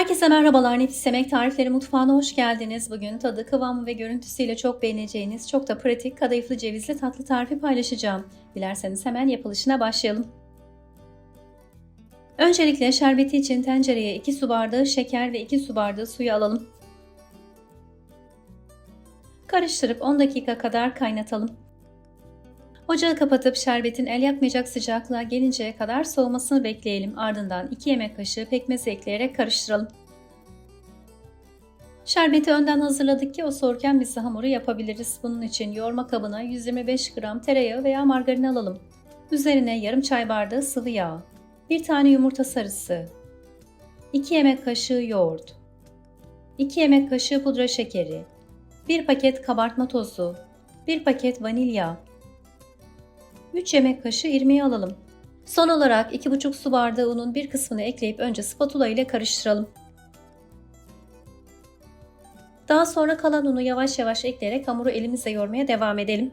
Herkese merhabalar. Nefis Yemek Tarifleri Mutfağı'na hoş geldiniz. Bugün tadı, kıvamı ve görüntüsüyle çok beğeneceğiniz çok da pratik kadayıflı cevizli tatlı tarifi paylaşacağım. Dilerseniz hemen yapılışına başlayalım. Öncelikle şerbeti için tencereye 2 su bardağı şeker ve 2 su bardağı suyu alalım. Karıştırıp 10 dakika kadar kaynatalım. Ocağı kapatıp şerbetin el yakmayacak sıcaklığa gelinceye kadar soğumasını bekleyelim. Ardından 2 yemek kaşığı pekmez ekleyerek karıştıralım. Şerbeti önden hazırladık ki o soğurken biz de hamuru yapabiliriz. Bunun için yoğurma kabına 125 gram tereyağı veya margarin alalım. Üzerine yarım çay bardağı sıvı yağ, 1 tane yumurta sarısı, 2 yemek kaşığı yoğurt, 2 yemek kaşığı pudra şekeri, 1 paket kabartma tozu, 1 paket vanilya, 3 yemek kaşığı irmiği alalım. Son olarak 2,5 su bardağı unun bir kısmını ekleyip önce spatula ile karıştıralım. Daha sonra kalan unu yavaş yavaş ekleyerek hamuru elimizle yoğurmaya devam edelim.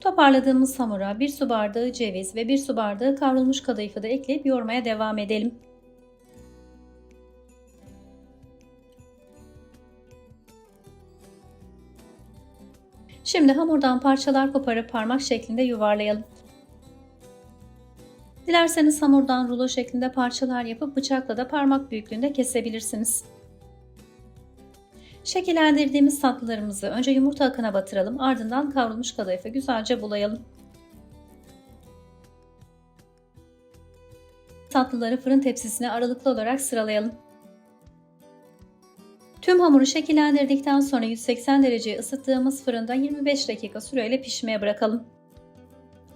Toparladığımız hamura 1 su bardağı ceviz ve 1 su bardağı kavrulmuş kadayıfı da ekleyip yoğurmaya devam edelim. Şimdi hamurdan parçalar koparıp parmak şeklinde yuvarlayalım. Dilerseniz hamurdan rulo şeklinde parçalar yapıp bıçakla da parmak büyüklüğünde kesebilirsiniz. Şekillendirdiğimiz tatlılarımızı önce yumurta akına batıralım ardından kavrulmuş kadayıfı güzelce bulayalım. Tatlıları fırın tepsisine aralıklı olarak sıralayalım. Tüm hamuru şekillendirdikten sonra 180 dereceye ısıttığımız fırında 25 dakika süreyle pişmeye bırakalım.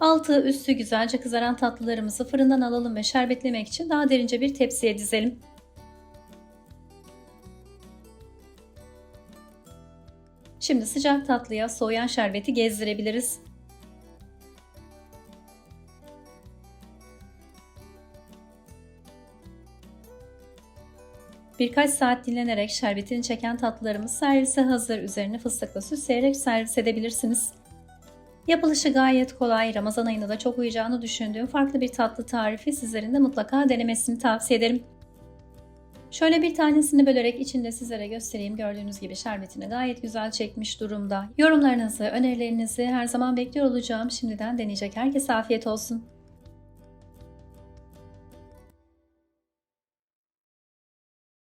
Altı üstü güzelce kızaran tatlılarımızı fırından alalım ve şerbetlemek için daha derince bir tepsiye dizelim. Şimdi sıcak tatlıya soğuyan şerbeti gezdirebiliriz. Birkaç saat dinlenerek şerbetini çeken tatlılarımız servise hazır. Üzerine fıstıkla süsleyerek servis edebilirsiniz. Yapılışı gayet kolay. Ramazan ayında da çok uyacağını düşündüğüm farklı bir tatlı tarifi sizlerin de mutlaka denemesini tavsiye ederim. Şöyle bir tanesini bölerek içinde sizlere göstereyim. Gördüğünüz gibi şerbetini gayet güzel çekmiş durumda. Yorumlarınızı, önerilerinizi her zaman bekliyor olacağım. Şimdiden deneyecek herkese afiyet olsun.